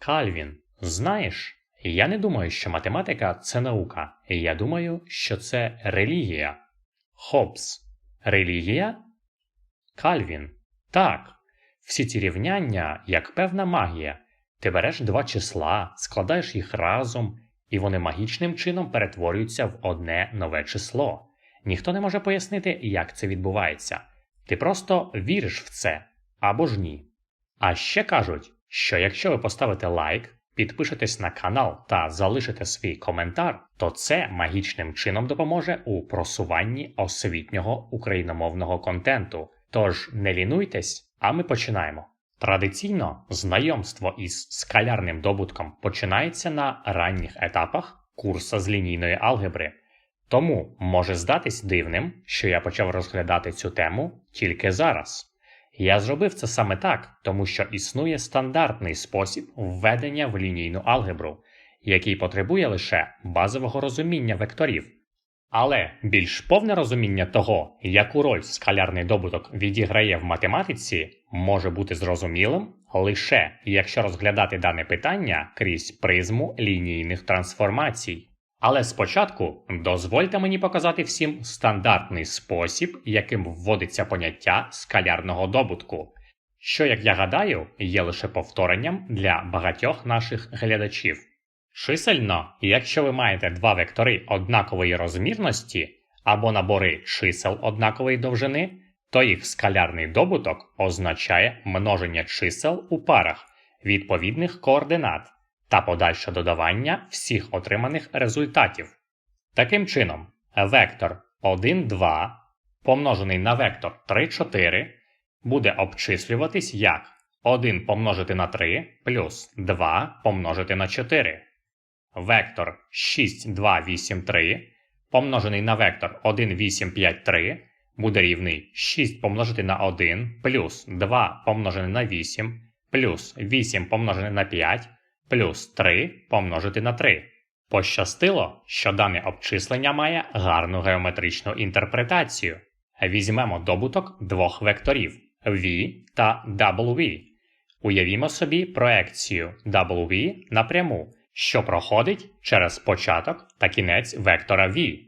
Кальвін, знаєш, я не думаю, що математика це наука. Я думаю, що це релігія. Хоббс. Релігія? Кальвін. Так. Всі ці рівняння як певна магія. Ти береш два числа, складаєш їх разом, і вони магічним чином перетворюються в одне нове число. Ніхто не може пояснити, як це відбувається. Ти просто віриш в це або ж ні. А ще кажуть, що якщо ви поставите лайк, підпишетесь на канал та залишите свій коментар, то це магічним чином допоможе у просуванні освітнього україномовного контенту. Тож не лінуйтесь, а ми починаємо. Традиційно знайомство із скалярним добутком починається на ранніх етапах курсу з лінійної алгебри. Тому може здатись дивним, що я почав розглядати цю тему тільки зараз. Я зробив це саме так, тому що існує стандартний спосіб введення в лінійну алгебру, який потребує лише базового розуміння векторів. Але більш повне розуміння того, яку роль скалярний добуток відіграє в математиці, може бути зрозумілим лише якщо розглядати дане питання крізь призму лінійних трансформацій. Але спочатку дозвольте мені показати всім стандартний спосіб, яким вводиться поняття скалярного добутку, що, як я гадаю, є лише повторенням для багатьох наших глядачів. Чисельно, якщо ви маєте два вектори однакової розмірності або набори чисел однакової довжини, то їх скалярний добуток означає множення чисел у парах відповідних координат та подальше додавання всіх отриманих результатів. Таким чином, вектор 1, 2 помножений на вектор 3, 4 буде обчислюватись як 1 помножити на 3 плюс 2 помножити на 4. Вектор 6, 2, 8, 3 помножений на вектор 1, 8, 5, 3 буде рівний 6 помножити на 1 плюс 2 помножене на 8 плюс 8 помножене на 5 плюс 3 помножити на 3. Пощастило, що дане обчислення має гарну геометричну інтерпретацію. Візьмемо добуток двох векторів v та w. Уявімо собі проекцію w напряму, що проходить через початок та кінець вектора v.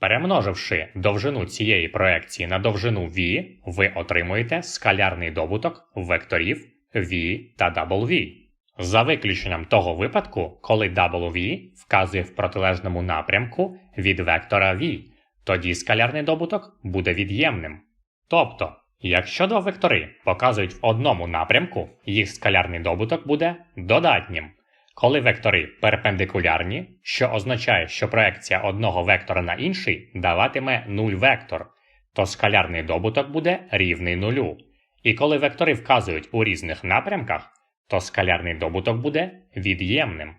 Перемноживши довжину цієї проекції на довжину v, ви отримуєте скалярний добуток векторів v та w. За виключенням того випадку, коли W вказує в протилежному напрямку від вектора V, тоді скалярний добуток буде від'ємним. Тобто, якщо два вектори показують в одному напрямку, їх скалярний добуток буде додатнім. Коли вектори перпендикулярні, що означає, що проекція одного вектора на інший даватиме 0 вектор, то скалярний добуток буде рівний нулю. І коли вектори вказують у різних напрямках, то скалярний добуток буде від'ємним.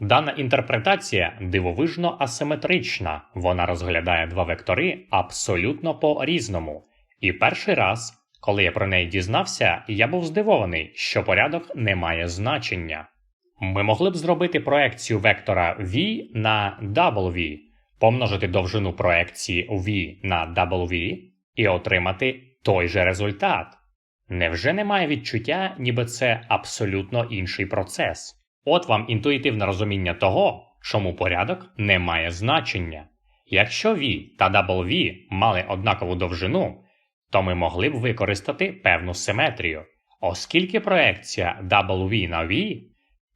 Дана інтерпретація дивовижно асиметрична, вона розглядає два вектори абсолютно по різному. І перший раз, коли я про неї дізнався, я був здивований, що порядок не має значення. Ми могли б зробити проекцію вектора v на W, помножити довжину проекції v на W і отримати той же результат. Невже немає відчуття, ніби це абсолютно інший процес? От вам інтуїтивне розуміння того, чому порядок не має значення. Якщо V та W мали однакову довжину, то ми могли б використати певну симетрію, оскільки проекція W на V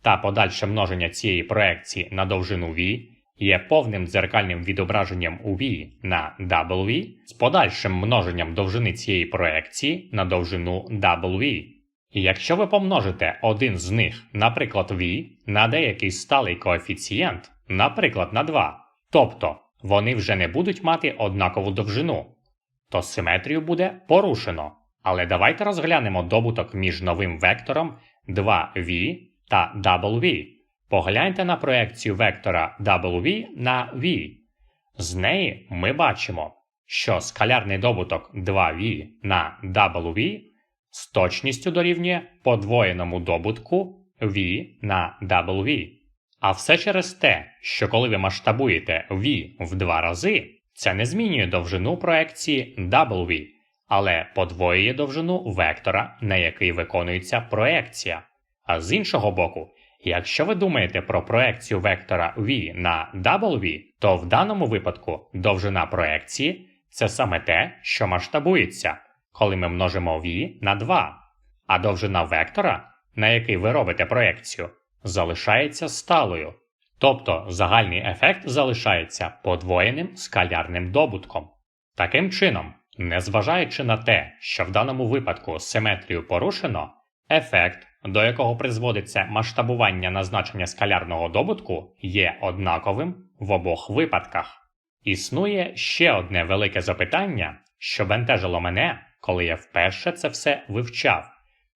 та подальше множення цієї проекції на довжину V є повним дзеркальним відображенням у V на W з подальшим множенням довжини цієї проекції на довжину W. І якщо ви помножите один з них, наприклад, V, на деякий сталий коефіцієнт, наприклад, на 2, тобто вони вже не будуть мати однакову довжину, то симетрію буде порушено. Але давайте розглянемо добуток між новим вектором 2V та W. Погляньте на проекцію вектора W на V. З неї ми бачимо, що скалярний добуток 2V на W з точністю дорівнює подвоєному добутку V на W. А все через те, що коли ви масштабуєте V в два рази, це не змінює довжину проекції W, але подвоює довжину вектора, на який виконується проекція. А з іншого боку, Якщо ви думаєте про проекцію вектора v на W, то в даному випадку довжина проекції це саме те, що масштабується, коли ми множимо v на 2, а довжина вектора, на який ви робите проекцію, залишається сталою. Тобто загальний ефект залишається подвоєним скалярним добутком. Таким чином, незважаючи на те, що в даному випадку симетрію порушено, ефект, до якого призводиться масштабування на значення скалярного добутку, є однаковим в обох випадках. Існує ще одне велике запитання, що бентежило мене, коли я вперше це все вивчав.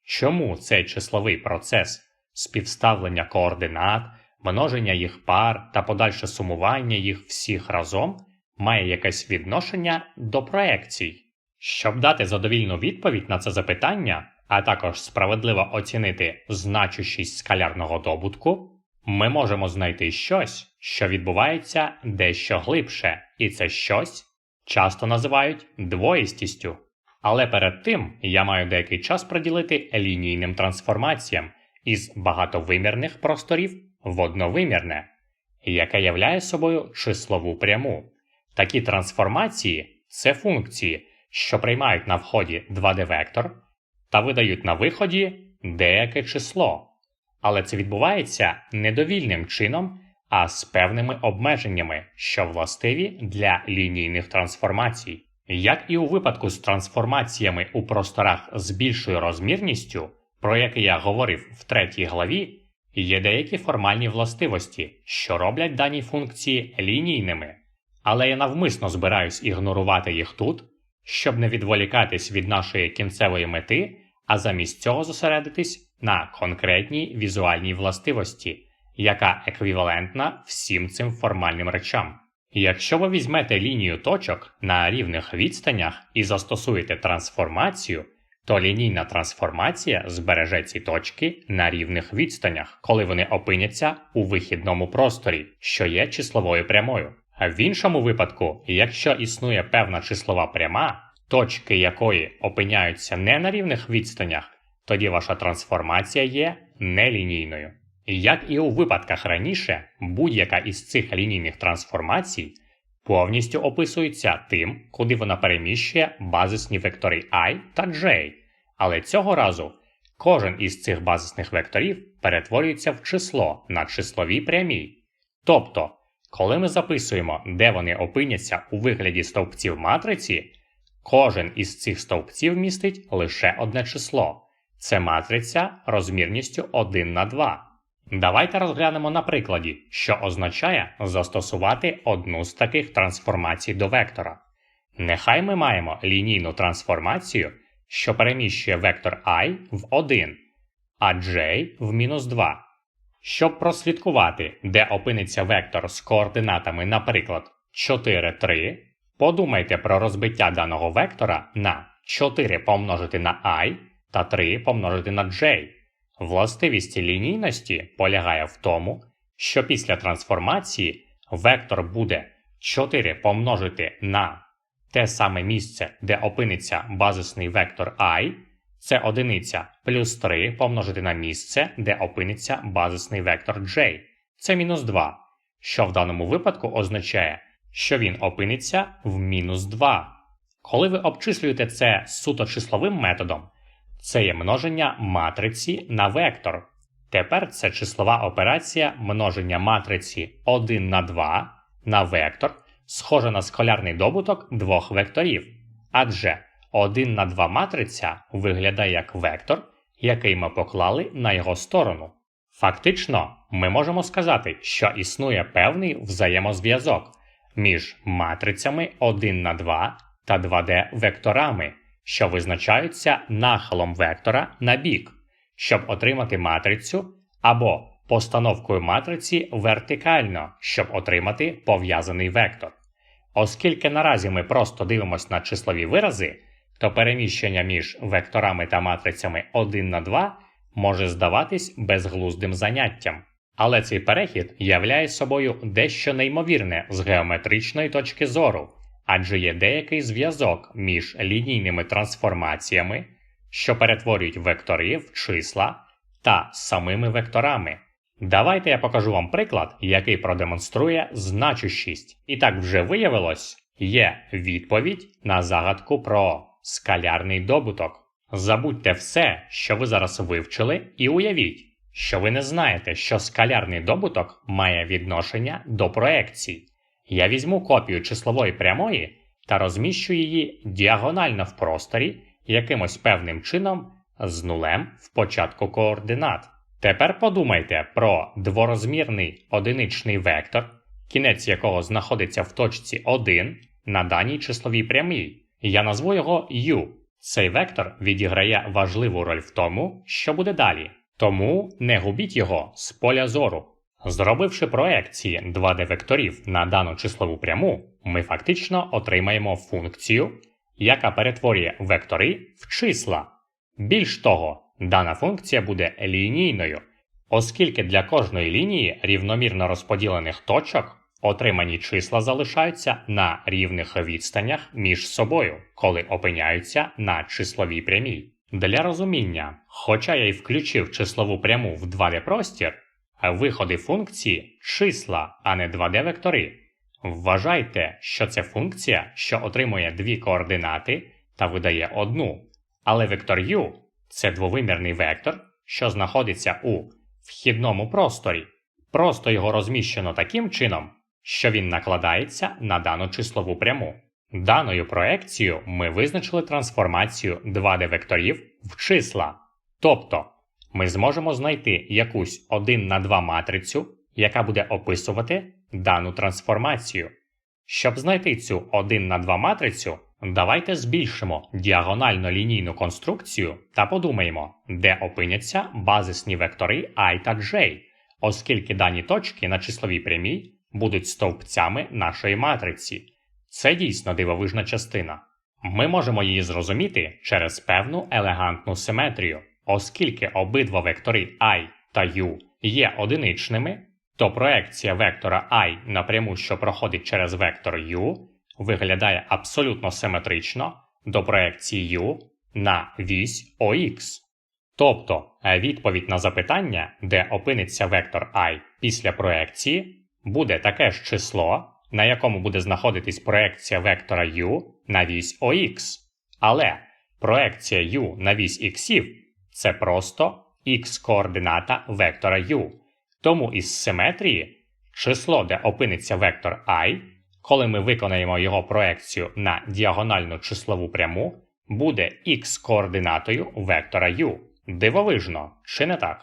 Чому цей числовий процес співставлення координат, множення їх пар та подальше сумування їх всіх разом має якесь відношення до проекцій? Щоб дати задовільну відповідь на це запитання, а також справедливо оцінити значущість скалярного добутку, ми можемо знайти щось, що відбувається дещо глибше, і це щось часто називають двоїстістю. Але перед тим я маю деякий час приділити лінійним трансформаціям із багатовимірних просторів в одновимірне, яке являє собою числову пряму. Такі трансформації це функції, що приймають на вході 2D-вектор та видають на виході деяке число. Але це відбувається недовільним чином, а з певними обмеженнями, що властиві для лінійних трансформацій. Як і у випадку з трансформаціями у просторах з більшою розмірністю, про які я говорив в третій главі, є деякі формальні властивості, що роблять дані функції лінійними, але я навмисно збираюсь ігнорувати їх тут, щоб не відволікатись від нашої кінцевої мети, а замість цього зосередитись на конкретній візуальній властивості, яка еквівалентна всім цим формальним речам. Якщо ви візьмете лінію точок на рівних відстанях і застосуєте трансформацію, то лінійна трансформація збереже ці точки на рівних відстанях, коли вони опиняться у вихідному просторі, що є числовою прямою. А в іншому випадку, якщо існує певна числова пряма, точки якої опиняються не на рівних відстанях, тоді ваша трансформація є нелінійною. Як і у випадках раніше, будь-яка із цих лінійних трансформацій повністю описується тим, куди вона переміщує базисні вектори і та j, але цього разу кожен із цих базисних векторів перетворюється в число на числовій прямій. Тобто, коли ми записуємо, де вони опиняться у вигляді стовпців матриці, кожен із цих стовпців містить лише одне число це матриця розмірністю 1 на 2. Давайте розглянемо на прикладі, що означає застосувати одну з таких трансформацій до вектора. Нехай ми маємо лінійну трансформацію, що переміщує вектор і в 1, а j в мінус 2. Щоб прослідкувати, де опиниться вектор з координатами, наприклад, 4, 3, подумайте про розбиття даного вектора на 4 помножити на і та 3 помножити на j. Властивість лінійності полягає в тому, що після трансформації вектор буде 4 помножити на те саме місце, де опиниться базисний вектор i, це одиниця плюс 3 помножити на місце, де опиниться базисний вектор j, це мінус 2, що в даному випадку означає, що він опиниться в мінус 2. Коли ви обчислюєте це суто числовим методом, це є множення матриці на вектор. Тепер це числова операція множення матриці 1 на 2 на вектор, схожа на скалярний добуток двох векторів. Адже 1 на 2 матриця виглядає як вектор, який ми поклали на його сторону. Фактично, ми можемо сказати, що існує певний взаємозв'язок між матрицями 1 на 2 та 2D векторами що визначаються нахилом вектора на бік, щоб отримати матрицю, або постановкою матриці вертикально, щоб отримати пов'язаний вектор. Оскільки наразі ми просто дивимося на числові вирази, то переміщення між векторами та матрицями 1 на 2 може здаватись безглуздим заняттям. Але цей перехід являє собою дещо неймовірне з геометричної точки зору, адже є деякий зв'язок між лінійними трансформаціями, що перетворюють вектори в числа, та самими векторами. Давайте я покажу вам приклад, який продемонструє значущість. І так вже виявилось, є відповідь на загадку про скалярний добуток. Забудьте все, що ви зараз вивчили, і уявіть, що ви не знаєте, що скалярний добуток має відношення до проекцій. Я візьму копію числової прямої та розміщу її діагонально в просторі якимось певним чином з нулем в початку координат. Тепер подумайте про дворозмірний одиничний вектор, кінець якого знаходиться в точці 1 на даній числовій прямій. Я назву його U. Цей вектор відіграє важливу роль в тому, що буде далі. Тому не губіть його з поля зору. Зробивши проекції 2D-векторів на дану числову пряму, ми фактично отримаємо функцію, яка перетворює вектори в числа. Більш того, дана функція буде лінійною, оскільки для кожної лінії рівномірно розподілених точок отримані числа залишаються на рівних відстанях між собою, коли опиняються на числовій прямій. Для розуміння, хоча я й включив числову пряму в 2D-простір, виходи функції числа, а не 2D-вектори. Вважайте, що це функція, що отримує дві координати та видає одну, але вектор u це двовимірний вектор, що знаходиться у вхідному просторі. Просто його розміщено таким чином, що він накладається на дану числову пряму. Даною проекцією ми визначили трансформацію 2D-векторів в числа. Тобто ми зможемо знайти якусь 1 на 2 матрицю, яка буде описувати дану трансформацію. Щоб знайти цю 1 на 2 матрицю, давайте збільшимо діагонально лінійну конструкцію та подумаємо, де опиняться базисні вектори і та j, оскільки дані точки на числовій прямій будуть стовпцями нашої матриці. Це дійсно дивовижна частина. Ми можемо її зрозуміти через певну елегантну симетрію, оскільки обидва вектори і та u є одиничними, то проекція вектора і напряму, що проходить через вектор u, виглядає абсолютно симетрично до проекції u на вісь OX. Тобто відповідь на запитання, де опиниться вектор і після проекції, буде таке ж число, на якому буде знаходитись проекція вектора u на вісь OX. Але проекція u на вісь іксів це просто x координата вектора u. Тому із симетрії число, де опиниться вектор i, коли ми виконаємо його проекцію на діагональну числову пряму, буде x координатою вектора u. Дивовижно, чи не так?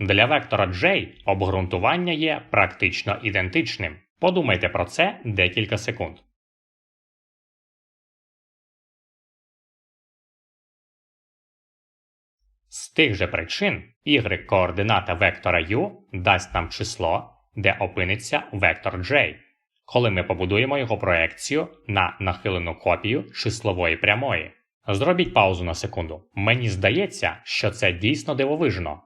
Для вектора J обґрунтування є практично ідентичним. Подумайте про це декілька секунд. З тих же причин y координата вектора u дасть нам число, де опиниться вектор J, коли ми побудуємо його проекцію на нахилену копію числової прямої. Зробіть паузу на секунду. Мені здається, що це дійсно дивовижно.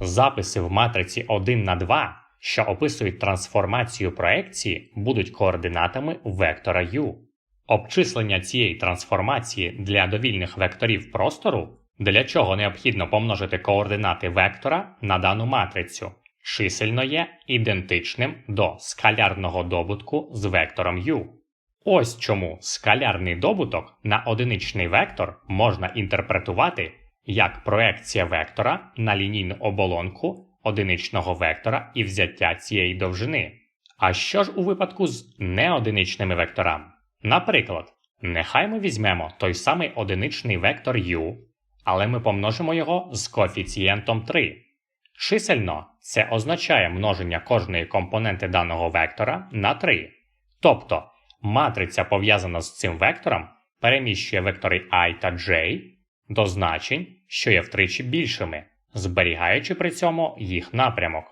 Записи в матриці 1 на 2, що описують трансформацію проекції, будуть координатами вектора u. Обчислення цієї трансформації для довільних векторів простору, для чого необхідно помножити координати вектора на дану матрицю, чисельно є ідентичним до скалярного добутку з вектором u. Ось чому скалярний добуток на одиничний вектор можна інтерпретувати як проекція вектора на лінійну оболонку одиничного вектора і взяття цієї довжини. А що ж у випадку з неодиничними векторами? Наприклад, нехай ми візьмемо той самий одиничний вектор u, але ми помножимо його з коефіцієнтом 3. Чисельно це означає множення кожної компоненти даного вектора на 3. Тобто матриця, пов'язана з цим вектором, переміщує вектори і та j до значень, що є втричі більшими, зберігаючи при цьому їх напрямок.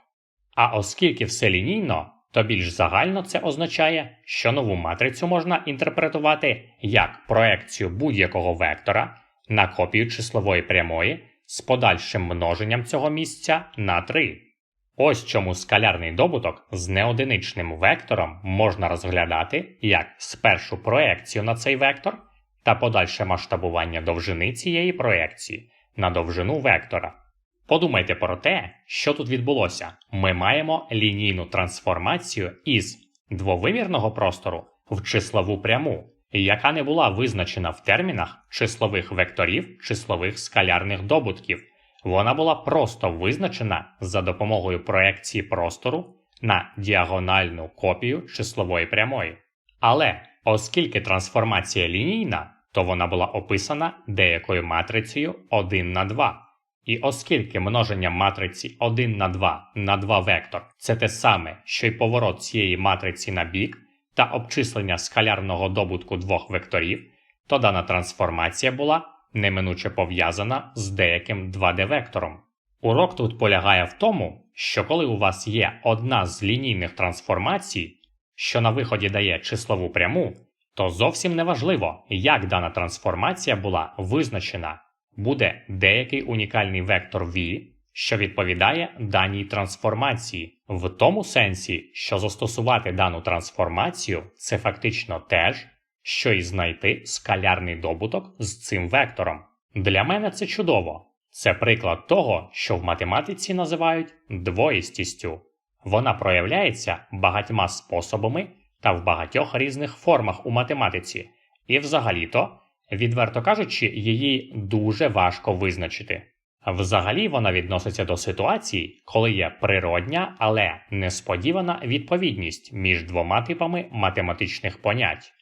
А оскільки все лінійно, то більш загально це означає, що нову матрицю можна інтерпретувати як проекцію будь-якого вектора на копію числової прямої з подальшим множенням цього місця на 3. Ось чому скалярний добуток з неодиничним вектором можна розглядати як спершу проекцію на цей вектор та подальше масштабування довжини цієї проекції на довжину вектора. Подумайте про те, що тут відбулося. Ми маємо лінійну трансформацію із двовимірного простору в числову пряму, яка не була визначена в термінах числових векторів, числових скалярних добутків. Вона була просто визначена за допомогою проекції простору на діагональну копію числової прямої. Але оскільки трансформація лінійна, то вона була описана деякою матрицею 1 на 2. І оскільки множення матриці 1 на 2 на 2 вектор це те саме, що й поворот цієї матриці на бік та обчислення скалярного добутку двох векторів, то дана трансформація була неминуче пов'язана з деяким 2D-вектором. Урок тут полягає в тому, що коли у вас є одна з лінійних трансформацій, що на виході дає числову пряму, то зовсім не важливо, як дана трансформація була визначена, буде деякий унікальний вектор v, що відповідає даній трансформації, в тому сенсі, що застосувати дану трансформацію це фактично теж, що і знайти скалярний добуток з цим вектором. Для мене це чудово. Це приклад того, що в математиці називають двоїстістю. Вона проявляється багатьма способами та в багатьох різних формах у математиці, і взагалі-то, відверто кажучи, її дуже важко визначити. Взагалі вона відноситься до ситуацій, коли є природня, але несподівана відповідність між двома типами математичних понять.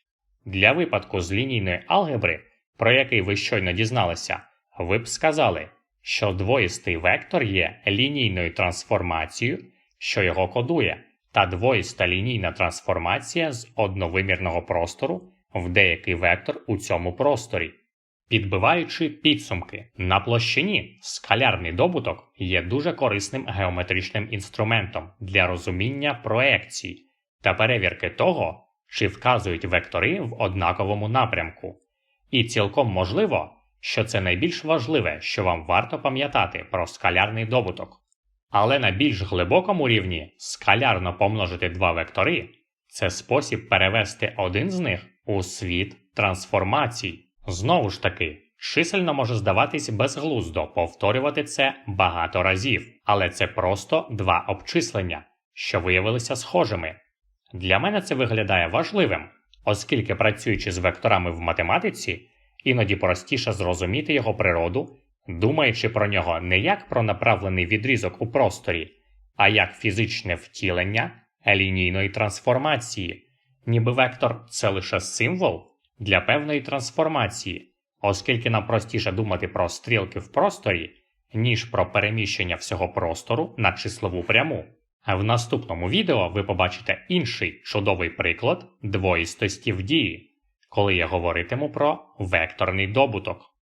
Для випадку з лінійної алгебри, про який ви щойно дізналися, ви б сказали, що двоїстий вектор є лінійною трансформацією, що його кодує, та двоїста лінійна трансформація з одновимірного простору в деякий вектор у цьому просторі. Підбиваючи підсумки, на площині скалярний добуток є дуже корисним геометричним інструментом для розуміння проекцій та перевірки того, чи вказують вектори в однаковому напрямку. І цілком можливо, що це найбільш важливе, що вам варто пам'ятати про скалярний добуток. Але на більш глибокому рівні скалярно помножити два вектори це спосіб перевести один з них у світ трансформацій. Знову ж таки, чисельно може здаватись безглуздо повторювати це багато разів, але це просто два обчислення, що виявилися схожими. Для мене це виглядає важливим, оскільки працюючи з векторами в математиці, іноді простіше зрозуміти його природу, думаючи про нього не як про направлений відрізок у просторі, а як фізичне втілення лінійної трансформації, ніби вектор це лише символ для певної трансформації, оскільки нам простіше думати про стрілки в просторі, ніж про переміщення всього простору на числову пряму. А в наступному відео ви побачите інший чудовий приклад двоїстості в дії, коли я говоритиму про векторний добуток.